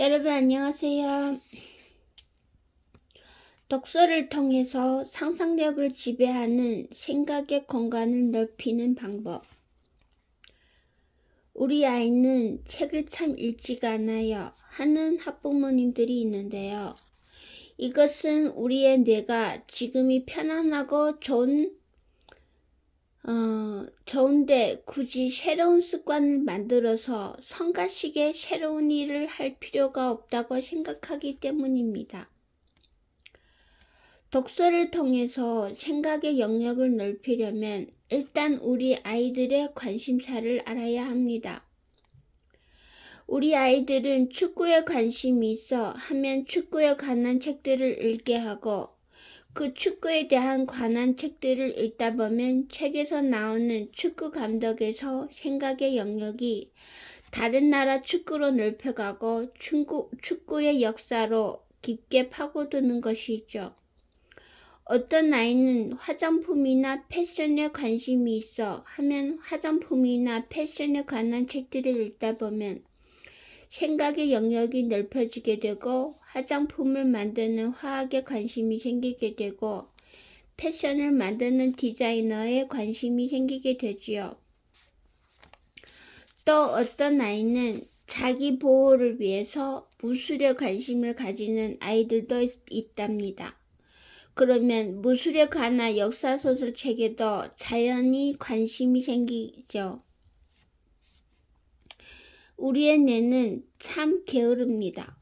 여러분 안녕하세요. 독서를 통해서 상상력을 지배하는 생각의 공간을 넓히는 방법. 우리 아이는 책을 참 읽지가 않아요. 하는 학부모님들이 있는데요. 이것은 우리의 뇌가 지금이 편안하고 좋은 어, 좋은데 굳이 새로운 습관을 만들어서 성가시게 새로운 일을 할 필요가 없다고 생각하기 때문입니다. 독서를 통해서 생각의 영역을 넓히려면 일단 우리 아이들의 관심사를 알아야 합니다. 우리 아이들은 축구에 관심이 있어 하면 축구에 관한 책들을 읽게 하고 그 축구에 대한 관한 책들을 읽다 보면 책에서 나오는 축구 감독에서 생각의 영역이 다른 나라 축구로 넓혀가고 축구, 축구의 역사로 깊게 파고드는 것이죠. 어떤 아이는 화장품이나 패션에 관심이 있어 하면 화장품이나 패션에 관한 책들을 읽다 보면 생각의 영역이 넓혀지게 되고 화장품을 만드는 화학에 관심이 생기게 되고 패션을 만드는 디자이너에 관심이 생기게 되지요. 또 어떤 아이는 자기 보호를 위해서 무술에 관심을 가지는 아이들도 있, 있답니다. 그러면 무술에 관한 역사소설 책에도 자연히 관심이 생기죠. 우리의 뇌는 참 게으릅니다.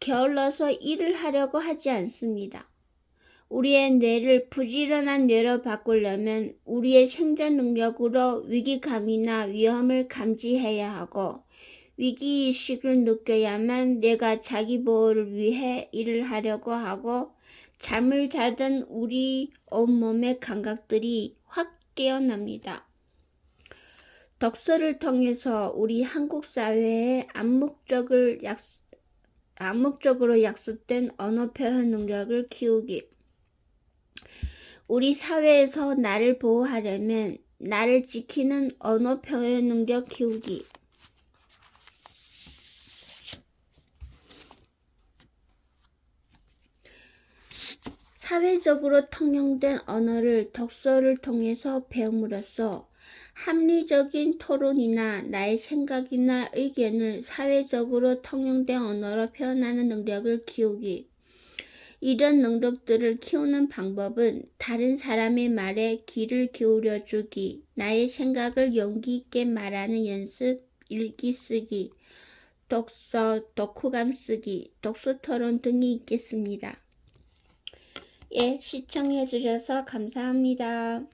게을러서 일을 하려고 하지 않습니다. 우리의 뇌를 부지런한 뇌로 바꾸려면 우리의 생존 능력으로 위기감이나 위험을 감지해야 하고 위기의식을 느껴야만 내가 자기 보호를 위해 일을 하려고 하고 잠을 자던 우리 온몸의 감각들이 확 깨어납니다. 독서를 통해서 우리 한국 사회에 암묵적을 약, 암묵적으로 약속된 언어 표현 능력을 키우기. 우리 사회에서 나를 보호하려면 나를 지키는 언어 표현 능력 키우기. 사회적으로 통용된 언어를 독서를 통해서 배움으로써 합리적인 토론이나 나의 생각이나 의견을 사회적으로 통용된 언어로 표현하는 능력을 키우기. 이런 능력들을 키우는 방법은 다른 사람의 말에 귀를 기울여 주기, 나의 생각을 용기 있게 말하는 연습, 일기 쓰기, 독서, 독후감 쓰기, 독서 토론 등이 있겠습니다. 예, 시청해 주셔서 감사합니다.